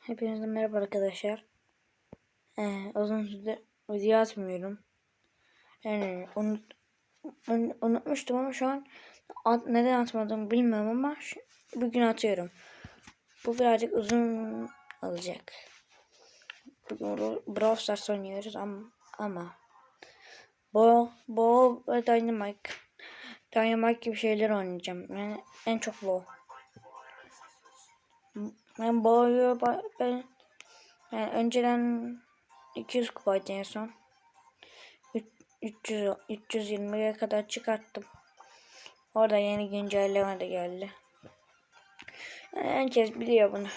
Hepinize merhaba arkadaşlar. Ee, uzun süredir video atmıyorum. Yani unut, un- unutmuştum ama şu an at, neden atmadığımı bilmiyorum ama şu- bugün atıyorum. Bu birazcık uzun olacak. Bugün Bra- Brawl Stars oynuyoruz ama, ama Bo ve Dynamite Dynamite gibi şeyler oynayacağım. Yani en çok Bo. Ben Bo'yu ba- ben yani önceden 200 kupaydı en son. Üç- 300 320'ye kadar çıkarttım. Orada yeni güncelleme de geldi. Yani herkes biliyor bunu.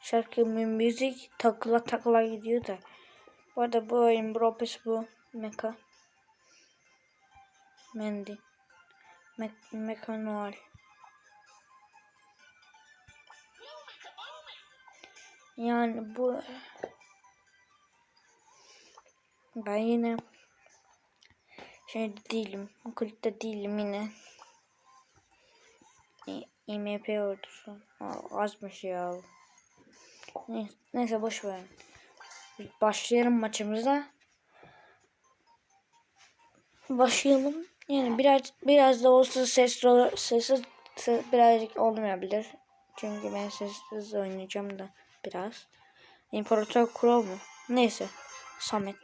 Şarkı müzik takla takla gidiyor da. Bu arada bu oyun Bropes bu. Mecha. Mendy. Me Mecha Noir. Yani bu ben yine şey değilim. Kulüpte değilim yine. IMP ordusu. Aa, azmış ya. Neyse, neyse boş ver. Başlayalım maçımıza. Başlayalım. Yani biraz biraz da olsa ses sessiz ses birazcık olmayabilir. Çünkü ben sessiz oynayacağım da biraz. İmparator Kuro mu? Neyse. Samet.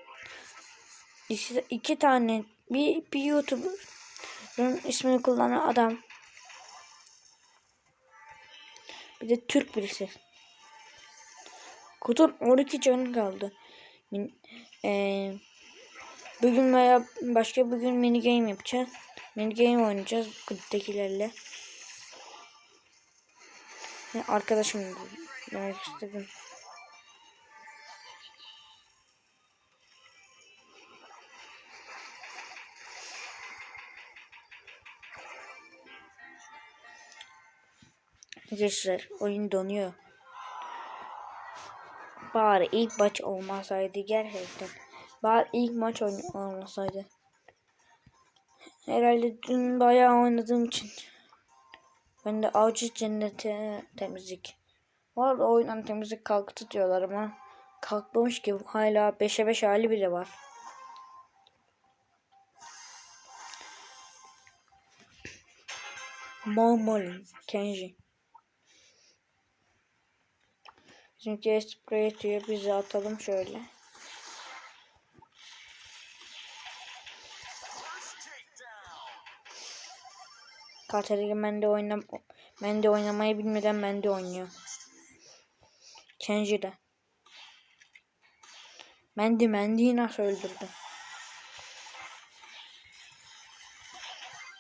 İki, iki tane bir, bir YouTuber'ın ismini kullanan adam. Bir de Türk birisi. Kutun 12 canı kaldı. Min, eee Bugün veya başka bir gün mini game yapacağız. Mini game oynayacağız kulüptekilerle. Ya arkadaşım demek istedim. Arkadaşlar oyun donuyor. Bari ilk maç olmasaydı gerçekten. Bari ilk maç olmasaydı. Herhalde dün bayağı oynadığım için. Ben de avcı cennete temizlik. Arada oyundan temizlik kalktı diyorlar ama kalkmamış ki hala 5'e 5 hali bile var. Momolin, Kenji. Bizimki sprey atıyor. Biz atalım şöyle. Katarina Mende oynam Mende oynamayı bilmeden Mende oynuyor. Kenji de. Mendi Mendi'yi nasıl öldürdü?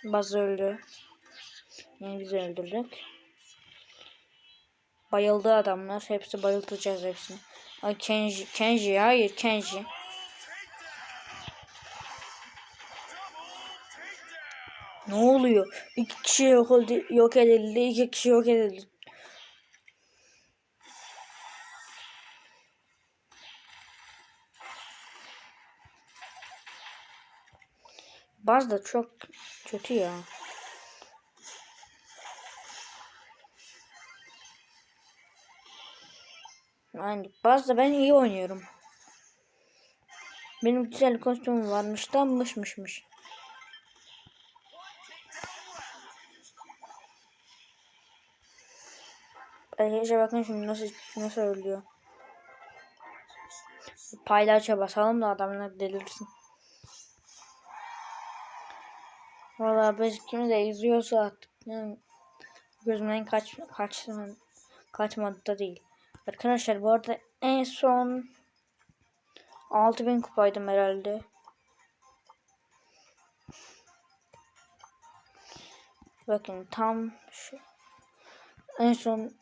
Baz öldü. Yani biz öldürdük. Bayıldı adamlar. Hepsi bayıltacağız hepsini. Ay Kenji, Kenji hayır Kenji. Ne oluyor? İki kişi yok, oldu, yok edildi. iki kişi yok edildi. Baz da çok kötü ya. Yani bazı ben iyi oynuyorum. Benim güzel kostümüm varmış da mışmışmış. Arkadaşlar bakın şimdi nasıl nasıl ölüyor. Paylaşa basalım da adamlar delirsin. Valla biz kimi de izliyorsa artık yani gözümden kaç kaç kaçmadı da değil. Arkadaşlar bu arada en son 6000 kupaydım herhalde. Bakın tam şu en son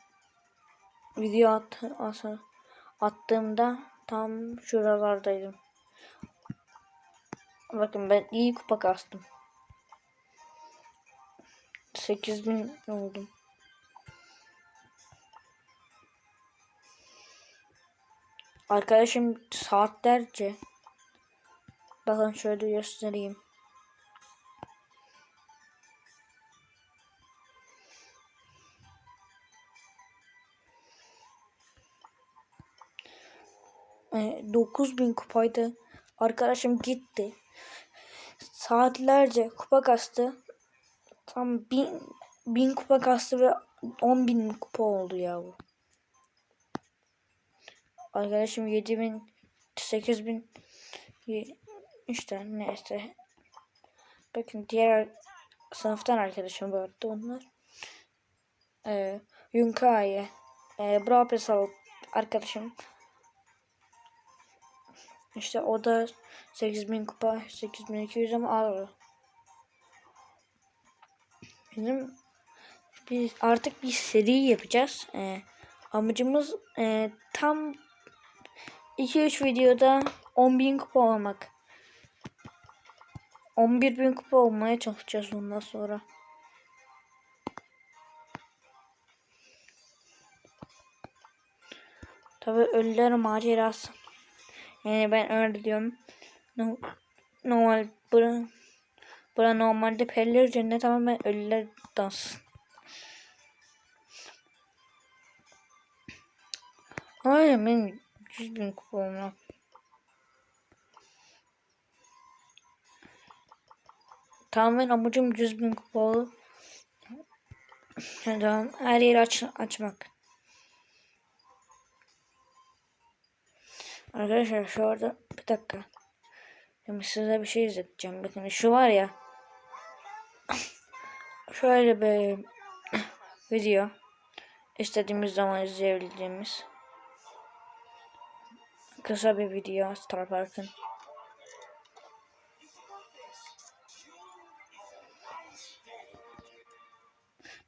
video at, at, attığımda tam şuralardaydım. Bakın ben iyi kupa kastım. 8000 oldum. Arkadaşım saatlerce Bakın şöyle göstereyim. E, 9000 kupaydı. Arkadaşım gitti. Saatlerce kupa kastı. Tam 1000 1000 kupa kastı ve 10.000 kupa oldu ya bu. Arkadaşım 7000 8000 işte neyse. Bakın diğer sınıftan arkadaşım arada onlar. Ee, Yunkai, e, Brawl Pass alıp arkadaşım. İşte o da 8000 kupa 8200 ama ağır. Bizim biz artık bir seri yapacağız. Ee, amacımız e, tam 2-3 videoda 10.000 kupa olmak. 11.000 kupa olmaya çalışacağız ondan sonra. Tabi ölüler macerası. Yani ben öyle diyorum. No, normal bura, bura normalde periler cennet ama ben ölüler dans. Aynen benim 100 bin kupa olmak. Tamamen amacım 100 bin kupa olup yani her yeri aç, açmak. Arkadaşlar şu arada bir dakika. Şimdi size bir şey izleteceğim. Bakın şu var ya. Şöyle bir video. istediğimiz zaman izleyebildiğimiz. Kısa bir video Star Park'ın.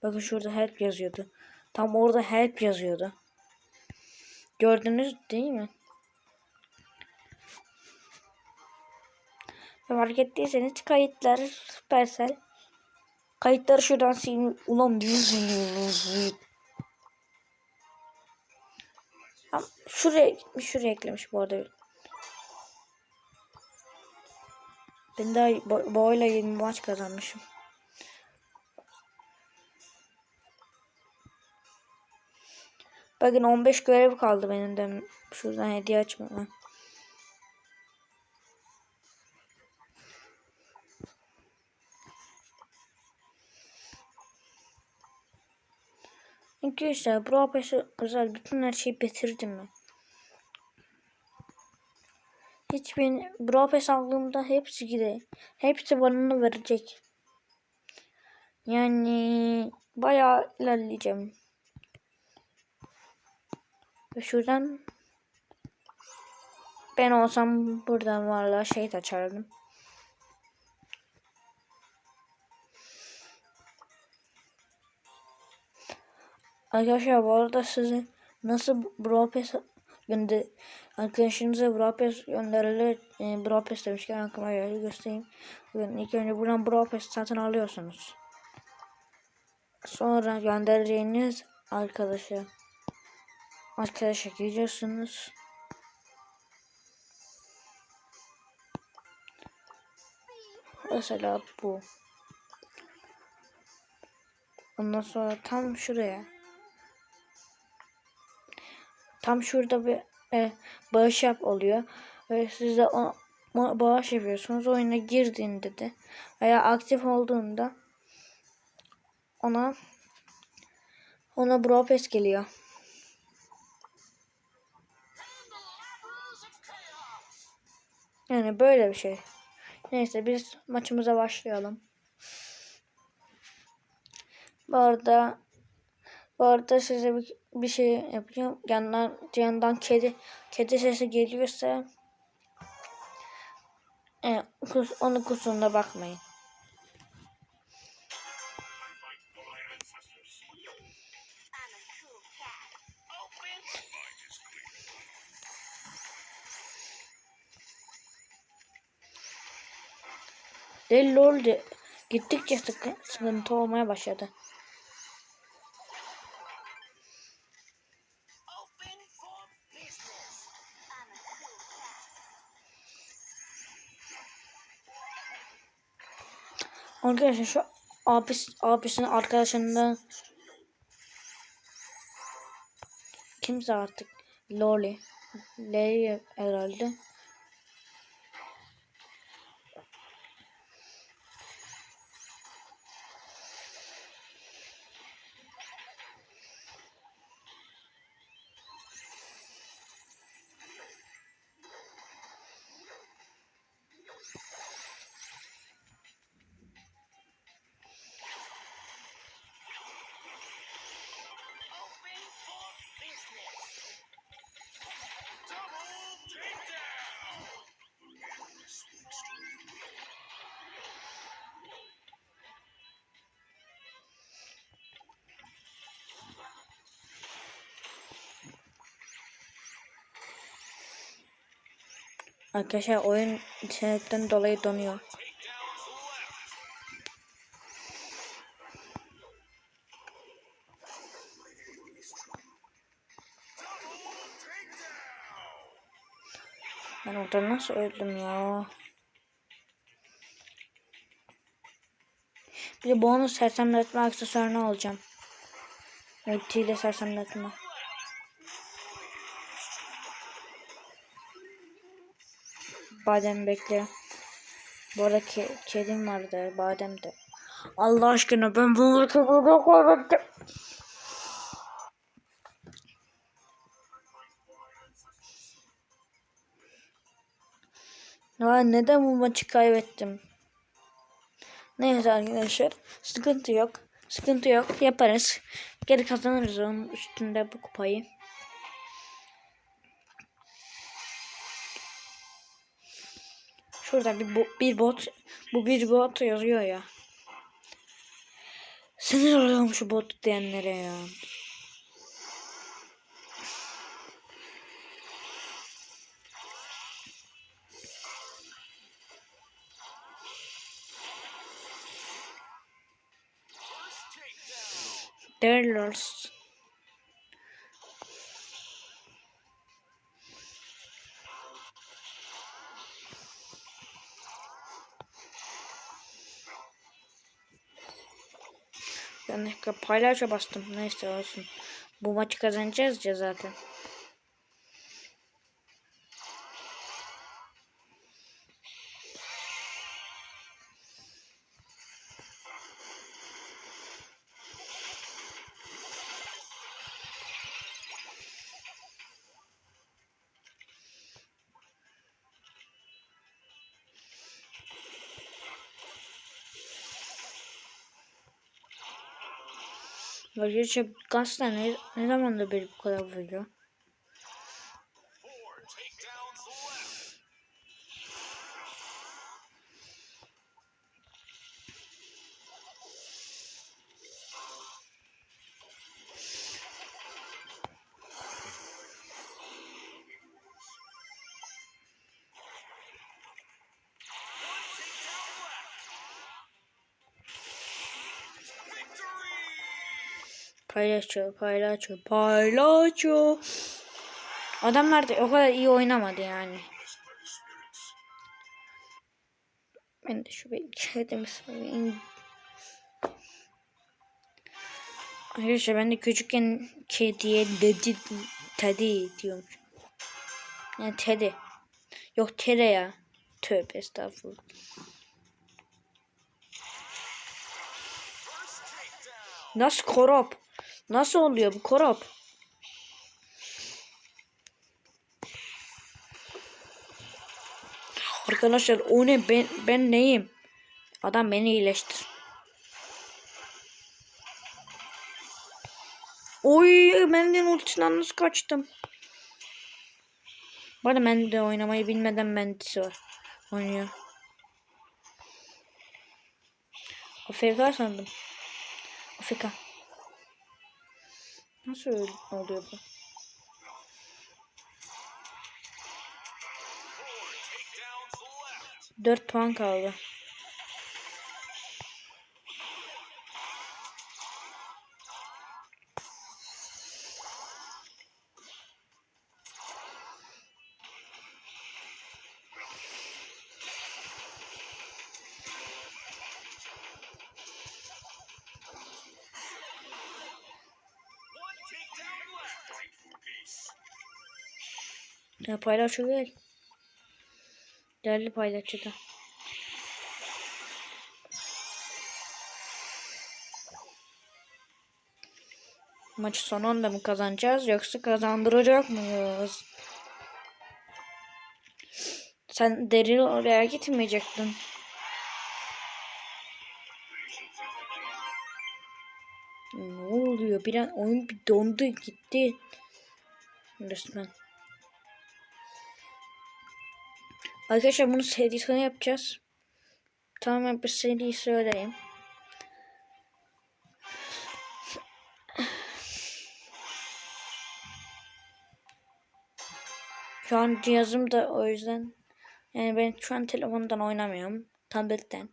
Bakın şurada help yazıyordu. Tam orada help yazıyordu. Gördünüz değil mi? Fark ettiyseniz kayıtlar Supercell. Kayıtları şuradan silin. Ulan Şuraya gitmiş, şuraya eklemiş bu arada. Ben daha bo boyla 20 maç kazanmışım. Bakın 15 görev kaldı benim de. Şuradan hediye açmama. Arkadaşlar Brawl Pass'ı özel bütün her şeyi bitirdim ben. Hiç ben Brawl Pass aldığımda hepsi gider. Hepsi bana verecek. Yani bayağı ilerleyeceğim. Ve şuradan ben olsam buradan valla şey açardım. Arkadaşlar bu arada size nasıl Pass gönder arkadaşınıza Pass gönderilir e, Pass demişken aklıma geldi göstereyim. Bugün ilk önce buradan Pass satın alıyorsunuz. Sonra göndereceğiniz arkadaşa arkadaşa gidiyorsunuz. Mesela bu. Ondan sonra tam şuraya tam şurada bir e, bağış yap oluyor. Ve siz de o, bağış yapıyorsunuz. Oyuna girdiğinde de veya aktif olduğunda ona ona Bropes geliyor. Yani böyle bir şey. Neyse biz maçımıza başlayalım. Bu arada bu arada size bir, bir şey yapacağım. Yandan, yandan kedi kedi sesi geliyorsa e, kus, onu kusuruna bakmayın. Deli oldu. Gittikçe sıkıntı olmaya başladı. Arkadaşlar şu abis, abisinin arkadaşından kimse artık Loli. Loli herhalde. Arkadaşlar oyun internetten dolayı donuyor. Ben orada nasıl öldüm ya? Bir de bonus sersemletme aksesuarını alacağım. Ultiyle sersemletme. Badem bekle. Bu arada ke kedim vardı. Badem de. Allah aşkına ben bunları çok kaybettim. Ya neden bu maçı kaybettim? Neyse arkadaşlar. Sıkıntı yok. Sıkıntı yok. Yaparız. Geri kazanırız onun üstünde bu kupayı. Şurada bir, bo bir bot. Bu bir bot yazıyor ya. Sinir oluyorum şu bot diyenlere ya. Derlers. Yani paylaşa bastım. Neyse olsun. Bu maçı kazanacağız ya zaten. Arkadaşlar gazete ne, ne zamandır beri bu kadar vuruyor? Paylaşıyor, paylaşıyor, paylaşıyor. Adamlar da o kadar iyi oynamadı yani. Ben de şu bir kedimi seveyim. Arkadaşlar ben de küçükken kediye dedi Teddy diyorum. Yani Teddy. Yok Tere ya. Tövbe estağfurullah. Nasıl korop? Nasıl oluyor bu korop? Arkadaşlar o ne ben ben neyim? Adam beni iyileştir. Oy benden ultisinden nasıl kaçtım? Arada ben de oynamayı bilmeden mendisi var. Oynuyor. AFK sandım. AFK. Nasıl oluyor bu? Dört puan kaldı. Ya paylaşı gel. Değerli paylaşıcı da. Maçı son anda mı kazanacağız yoksa kazandıracak mıyız? Sen Daryl oraya gitmeyecektin. Ne oluyor? Bir an oyun bir dondu gitti. Resmen. Arkadaşlar bunu serisini yapacağız. Tamamen bir seri söyleyeyim. Şu an cihazım da o yüzden yani ben şu an telefondan oynamıyorum. Tabletten.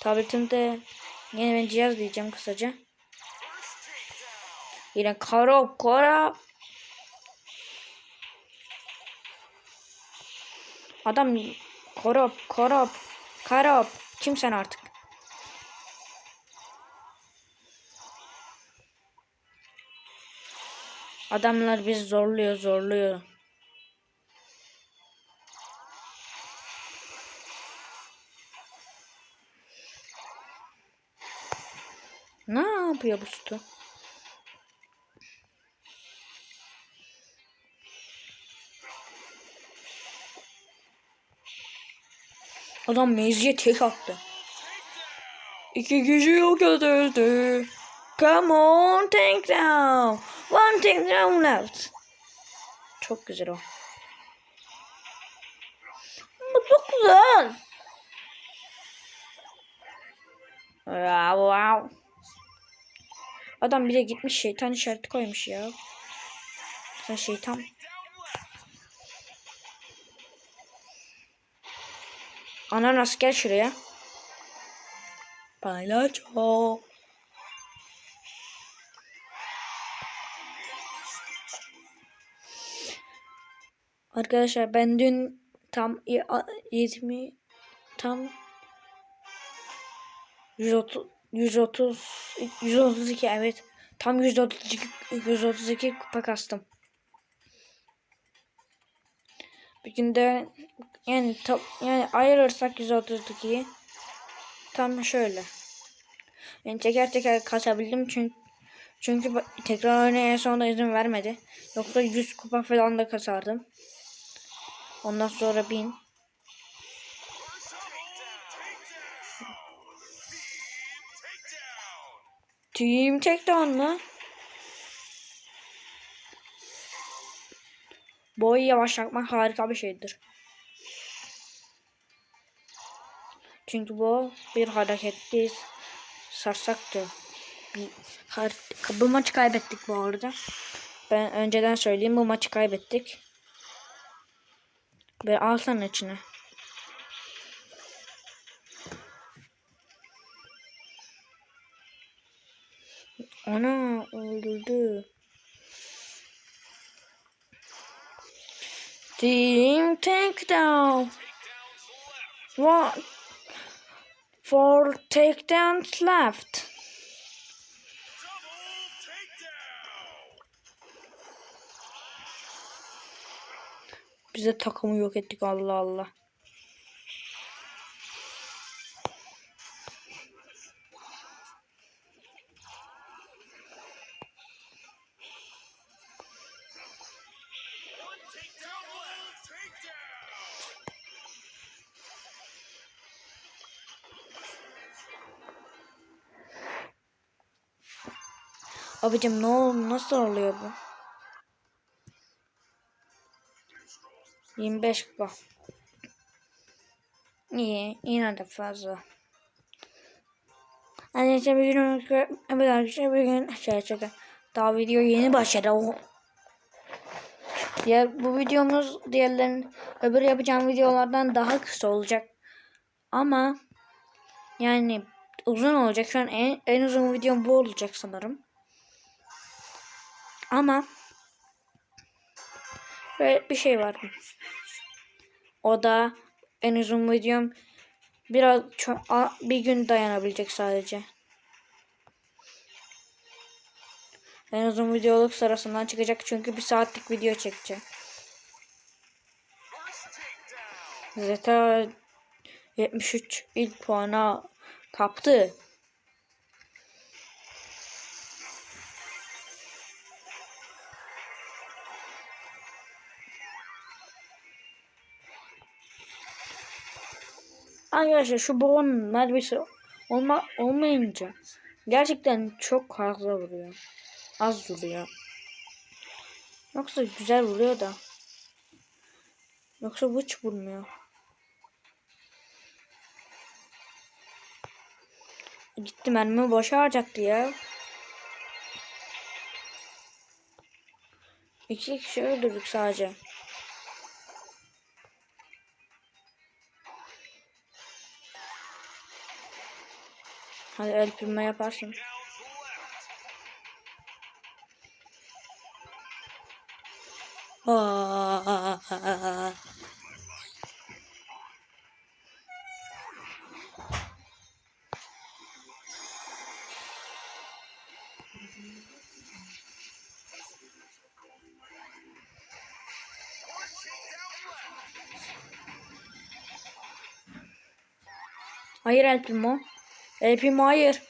Tabletimde yine ben cihaz diyeceğim kısaca. Yine karop karop. Adam korop korop karop. Kim sen artık? Adamlar bizi zorluyor zorluyor. Ne yapıyor bu sütü? Adam mezciye tek attı. İki kişi yok edildi. Come on, take down. One take down left. Çok güzel o. Bu çok güzel. Wow. Adam bile gitmiş şeytan işareti koymuş ya. Sen şeytan. Ananas gel şuraya. Paylaço. Arkadaşlar ben dün tam 20 tam 130 130 132 evet tam 132 132 kupa kastım. Bir günde yani top, yani ayırırsak 132'yi tam şöyle. Yani teker teker kasabildim çünkü çünkü tekrar oynaya sonunda izin vermedi. Yoksa 100 kupa falan da kasardım. Ondan sonra 1000. Team takedown mı? Boyu yavaşlatmak harika bir şeydir. Çünkü bu bir hareketli sarsaktı. Bir, bu maçı kaybettik bu arada. Ben önceden söyleyeyim bu maçı kaybettik. Ve alsana içine. Ana öldürdü. Team takedown. What? Four takedowns left. Bize takımı yok ettik Allah Allah. Abicim ne oldu? Nasıl oluyor bu? 25 kupa. İyi. Yine de fazla. Anneciğim bir gün evet arkadaşlar bir gün şey çekin. Daha video yeni başladı. O. Diğer, bu videomuz diğerlerin öbür yapacağım videolardan daha kısa olacak. Ama yani uzun olacak. Şu an en, en uzun videom bu olacak sanırım. Ama böyle bir şey vardı. O da en uzun videom biraz bir gün dayanabilecek sadece. En uzun videoluk sırasından çıkacak çünkü bir saatlik video çekeceğim. Zeta 73 ilk puana kaptı. Arkadaşlar şu boğanın mermisi olma, olmayınca gerçekten çok fazla vuruyor. Az vuruyor. Yoksa güzel vuruyor da. Yoksa hiç vurmuyor. Gitti mermi boşa harcattı ya. İki kişi öldürdük sadece. Hadi el prima yaparsın. Hayır El Primo. El Primo hayır.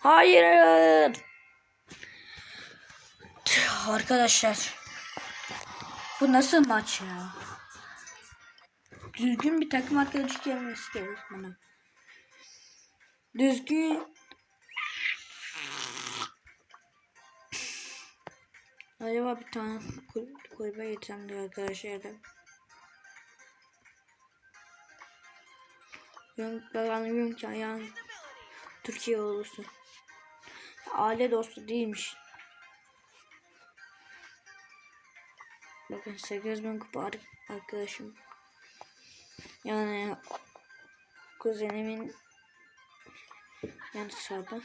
Hayır. Tüh, Arkadaşlar. Bu nasıl maç ya? Düzgün bir takım arkadaşı gelmesi gerek bana. Düzgün. Acaba bir tane kul- kulübe gitsem diye arkadaşlar da. Ben, ben anlıyorum ki ayağın Türkiye olursun. Aile dostu değilmiş. Bakın 8000 kupa ar- arkadaşım. Yani kuzenimin yan hesabı.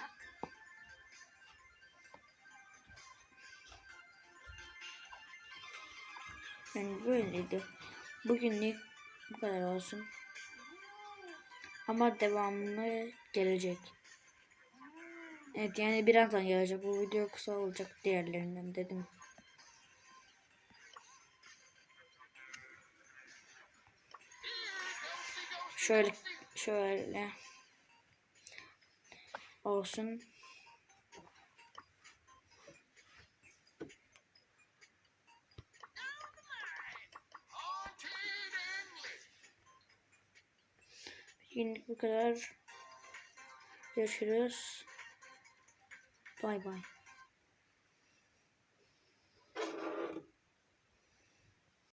Yani böyleydi. Bugünlük bu kadar olsun. Ama devamlı gelecek. Evet yani birazdan gelecek. Bu video kısa olacak diğerlerinden dedim. Şöyle şöyle olsun. Günlük bu kadar. Görüşürüz. Bye bye.